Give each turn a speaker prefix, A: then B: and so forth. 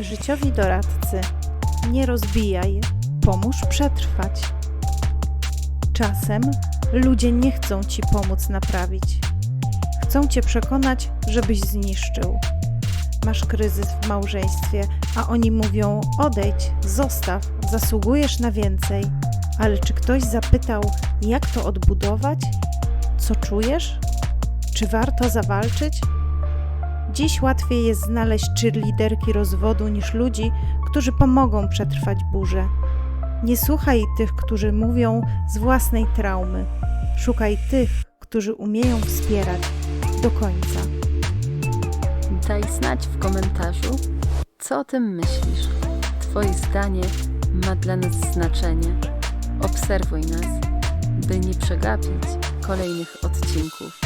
A: Życiowi doradcy. Nie rozbijaj, pomóż przetrwać. Czasem ludzie nie chcą ci pomóc naprawić. Chcą cię przekonać, żebyś zniszczył. Masz kryzys w małżeństwie, a oni mówią: odejdź, zostaw, zasługujesz na więcej. Ale czy ktoś zapytał, jak to odbudować? Co czujesz? Czy warto zawalczyć? Dziś łatwiej jest znaleźć cheerleaderki rozwodu niż ludzi, którzy pomogą przetrwać burzę. Nie słuchaj tych, którzy mówią z własnej traumy. Szukaj tych, którzy umieją wspierać do końca.
B: Daj znać w komentarzu, co o tym myślisz. Twoje zdanie ma dla nas znaczenie. Obserwuj nas, by nie przegapić kolejnych odcinków.